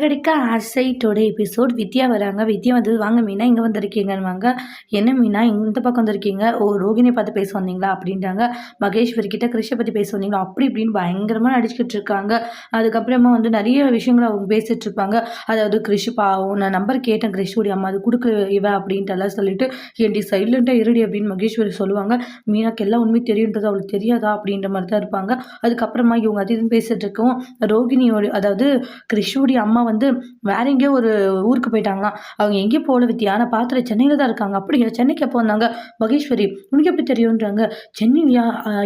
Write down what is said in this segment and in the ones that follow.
சிறகடிக்க ஆசை today episode வித்யா வராங்க. வித்யா வந்து வாங்க மீனா இங்கே வந்திருக்கீங்கன்னு என்ன மீனா இந்த பக்கம் வந்திருக்கீங்க? ஓ ரோகிணியை பார்த்து பேச வந்தீங்களா? அப்படின்றாங்க. மகேஸ்வரி கிட்ட கிருஷ்ண பற்றி பேச வந்தீங்களா? அப்படி இப்படின்னு பயங்கரமாக நடிச்சுக்கிட்டு இருக்காங்க. அதுக்கப்புறமா வந்து நிறைய விஷயங்கள் அவங்க பேசிட்டு இருப்பாங்க. அதாவது கிருஷி பாவம் நான் நம்பர் கேட்டேன் கிருஷுடைய அம்மா அது கொடுக்குற இவ அப்படின்ட்டு எல்லாம் சொல்லிட்டு ஏன்டி சைலண்ட்டாக இருடி அப்படின்னு மகேஸ்வரி சொல்லுவாங்க. மீனாக்கு எல்லாம் உண்மை தெரியுன்றது அவளுக்கு தெரியாதா? அப்படின்ற மாதிரி தான் இருப்பாங்க. அதுக்கப்புறமா இவங்க அது இதுன்னு பேசிட்டு இருக்கவும் ரோகிணியோட அதாவது கிருஷுடைய அம்மா வந்து வேற எங்கேயோ ஒரு ஊருக்கு போயிட்டாங்களாம். அவங்க எங்கேயும் போகல வித்தியா ஆனால் பார்த்துட்டு சென்னையில் தான் இருக்காங்க. அப்படியா? சென்னைக்கு எப்போ வந்தாங்க? மகேஸ்வரி உனக்கு எப்படி தெரியுன்றாங்க சென்னையிலையா?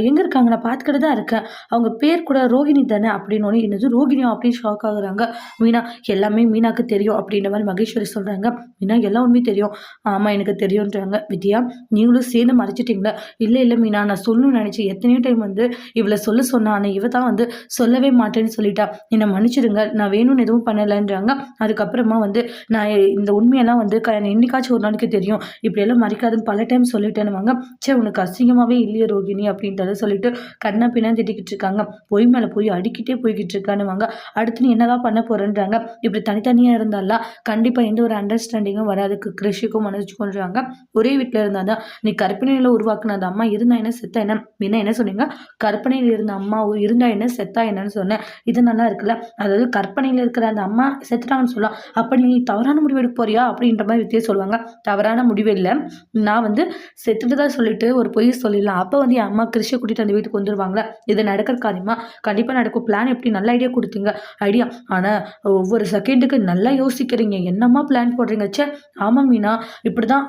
எங்கே இருக்காங்க? நான் பார்த்துக்கிட்டு தான் இருக்கேன். அவங்க பேர் கூட ரோகிணி தானே அப்படின்னு ஒன்று என்னது ரோஹிணியா அப்படின்னு ஷாக் ஆகுறாங்க. மீனா எல்லாமே மீனாக்கு தெரியும் அப்படின்ற மாதிரி மகேஸ்வரி சொல்கிறாங்க மீனா எல்லாம் உண்மையும் தெரியும். ஆமாம் எனக்கு தெரியுன்றாங்க வித்யா நீங்களும் சேர்ந்து மறைச்சிட்டிங்களா. இல்லை இல்லை மீனா நான் சொல்லணும்னு நினச்சி எத்தனையோ டைம் வந்து இவளை சொல்ல சொன்னானே. இவ தான் வந்து சொல்லவே மாட்டேன்னு சொல்லிட்டா. என்னை மன்னிச்சிடுங்க. நான் வேணும்னு எதுவும் பண்ணலைன்றாங்க அதுக்கப்புறமா வந்து நான் இந்த உண்மையெல்லாம் வந்து க என்னைக்காச்சும் ஒரு நாளைக்கு தெரியும். இப்படியெல்லாம் மறைக்காதுன்னு பல டைம் சொல்லிட்டேனுவாங்க சே உனக்கு அசிங்கமாகவே இல்லையே ரோகிணி அப்படின்றத சொல்லிட்டு கண்ணா பின்னா திட்டிக்கிட்டு இருக்காங்க. பொய் மேலே போய் அடிக்கிட்டே போய்கிட்டு இருக்கானுவாங்க அடுத்து நீ என்னதான் பண்ண போகிறேன்றாங்க இப்படி தனித்தனியாக இருந்தாலாம் கண்டிப்பாக எந்த ஒரு அண்டர்ஸ்டாண்டிங்கும் வராதுக்கு கிருஷிக்கும் மனசுக்குன்றாங்க ஒரே வீட்டில் இருந்தால் தான் நீ கற்பனையில் உருவாக்குன அந்த அம்மா இருந்தா என்ன செத்தா என்ன? என்ன என்ன சொன்னீங்க? கற்பனையில் இருந்த அம்மா இருந்தா என்ன செத்தா என்னன்னு சொன்னேன். இது நல்லா இருக்குல்ல? அதாவது கற்பனையில் இருக்கிற அந்த அம்மா செத்துட்டாங்கன்னு சொல்லலாம் அப்போ நீ தவறான முடிவு எடுக்க போறியா? அப்படின்ற மாதிரி வித்தியே சொல்லுவாங்க. தவறான முடிவு இல்லை. நான் வந்து செத்துட்டு தான் சொல்லிட்டு ஒரு பொய் சொல்லிடலாம். அப்போ வந்து என் அம்மா கிருஷ்ணை கூட்டிகிட்டு அந்த வீட்டுக்கு வந்துடுவாங்களே இது நடக்கிற காரியமா? கண்டிப்பாக நடக்கும். பிளான் எப்படி? நல்ல ஐடியா கொடுத்தீங்க. ஐடியா ஆனால் ஒவ்வொரு செகண்டுக்கு நல்லா யோசிக்கிறீங்க. என்னம்மா பிளான் போடுறீங்க? சே ஆமாம் மீனா. இப்படி தான்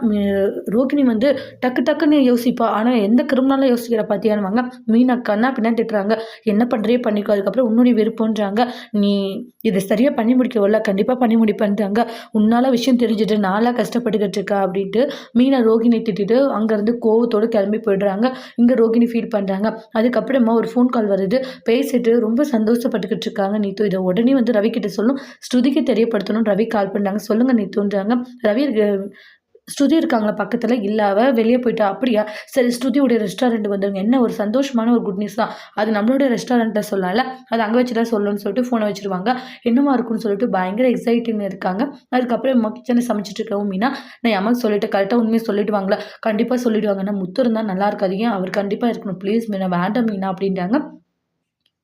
ரோகிணி வந்து டக்கு டக்குன்னு யோசிப்பா. ஆனால் எந்த கிரிமினலாக யோசிக்கிற பார்த்தியானுவாங்க மீனா கண்ணா பின்னா திட்டுறாங்க. என்ன பண்ணுறே பண்ணிக்கோ. அதுக்கப்புறம் உன்னுடைய விருப்பம்ன்றாங்க. நீ இதை சரியாக பண்ணி முடிக்கவில்ல கண்டிப்பாக பண்ணி முடிப்பேன்றாங்க உன்னால் விஷயம் தெரிஞ்சுட்டு நாளாக கஷ்டப்பட்டுக்கிட்டு இருக்கா அப்படின்ட்டு மீனை ரோகிணி திட்டிட்டு அங்கேருந்து கோவத்தோடு கிளம்பி போயிடுறாங்க. இங்கே ரோகிணி ஃபீல் பண்ணுறாங்க அதுக்கப்புறமா ஒரு ஃபோன் கால் வருது. பேசிட்டு ரொம்ப சந்தோஷப்பட்டுக்கிட்டு இருக்காங்க நீத்து. இதை உடனே வந்து ரவி கிட்ட சொல்லும் ஸ்ருதிக்கு தெரியப்படுத்தணும் ரவி கால் பண்ணாங்க. சொல்லுங்கள் நீத்துன்றாங்க. ரவி ஸ்ருதி இருக்காங்களா பக்கத்தில்? இல்லாவ வெளியே போயிட்டா? அப்படியா? சரி ஸ்ருதியுடைய ரெஸ்டாரண்ட் வந்துருங்க. என்ன ஒரு சந்தோஷமான ஒரு குட் நியூஸ் தான். அது நம்மளோட ரெஸ்டாரண்ட்டை சொல்லல. அது அங்கே வச்சு தான் சொல்லணும்னு சொல்லிட்டு ஃபோனை வச்சுருவாங்க. என்னமா இருக்குன்னு சொல்லிட்டு பயங்கர எக்ஸைட்டிங் இருக்காங்க. அதுக்கப்புறம் அம்மா கிச்சனை சமைச்சிட்டு இருக்கவும் மீனா நான் அம்மாவுக்கு சொல்லிட்டு கரெக்டாக உண்மையை சொல்லிடுவாங்களா? கண்டிப்பாக சொல்லிடுவாங்க. நான் முத்து இருந்தால் நல்லா இருக்காது. ஏன்? அவர் கண்டிப்பாக இருக்கணும். ப்ளீஸ் மீனா வேண்டாம் மீனா அப்படின்றாங்க.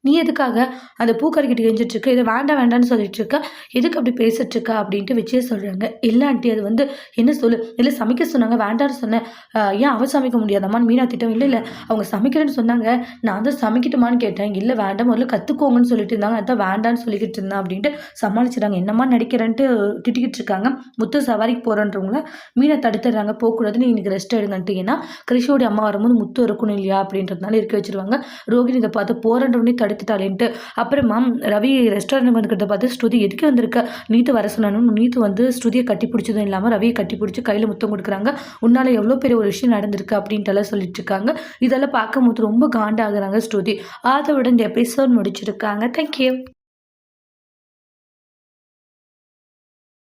நீ எதுக்காக அந்த பூக்கறிக்கிட்டு எரிஞ்சிட்ருக்க? இதை வேண்டாம் வேண்டாம்னு சொல்லிட்டு இருக்க எதுக்கு அப்படி பேசிட்டு இருக்கா அப்படின்ட்டு வச்சே சொல்கிறாங்க இல்லை ஆண்டி அது வந்து என்ன சொல்லு? இல்லை சமைக்க சொன்னாங்க வேண்டாம்னு சொன்னேன். ஏன் அவள் சமைக்க முடியாதம்மான்னு மீனா திட்டம் இல்லை இல்லை. அவங்க சமைக்கிறேன்னு சொன்னாங்க. நான் தான் சமைக்கட்டுமான்னு கேட்டேன். இல்லை வேண்டாம் முதல்ல கற்றுக்கோங்கன்னு சொல்லிட்டு இருந்தாங்க. அதான் வேண்டான்னு சொல்லிக்கிட்டு இருந்தேன் அப்படின்ட்டு சமாளிச்சிடாங்க என்னம்மா நடிக்கிறேன்ட்டு திட்டிக்கிட்டு இருக்காங்க. முத்து சவாரிக்கு போகிறன்றவங்கள மீனை தடுத்துடுறாங்க. போகக்கூடாதுன்னு இன்னைக்கு ரெஸ்ட் எடுங்கன்ட்டு. ஏன்னா கிருஷியோடைய அம்மா வரும்போது முத்து இருக்கணும் இல்லையா அப்படின்றதுனால இருக்க வச்சிருவாங்க. ரோகிணி இதை பார்த்து போகிறன்றவனே தடு படுத்துட்டாளேன்ட்டு. அப்புறமா ரவி ரெஸ்டாரண்ட் வந்துக்கிறத பார்த்து ஸ்ருதி எதுக்கு வந்திருக்க? நீத்து வர சொன்னாலும் நீத்து வந்து ஸ்ருதியை கட்டி பிடிச்சதும் இல்லாமல் ரவியை கட்டி பிடிச்சி கையில் முத்தம் கொடுக்குறாங்க. உன்னால் எவ்வளோ பெரிய ஒரு விஷயம் நடந்திருக்கு அப்படின்ட்டுலாம் சொல்லிட்டு இருக்காங்க இதெல்லாம் பார்க்கும்போது ரொம்ப காண்டாகிறாங்க ஸ்ருதி. அதை விட இந்த எபிசோட் முடிச்சிருக்காங்க. தேங்க்யூ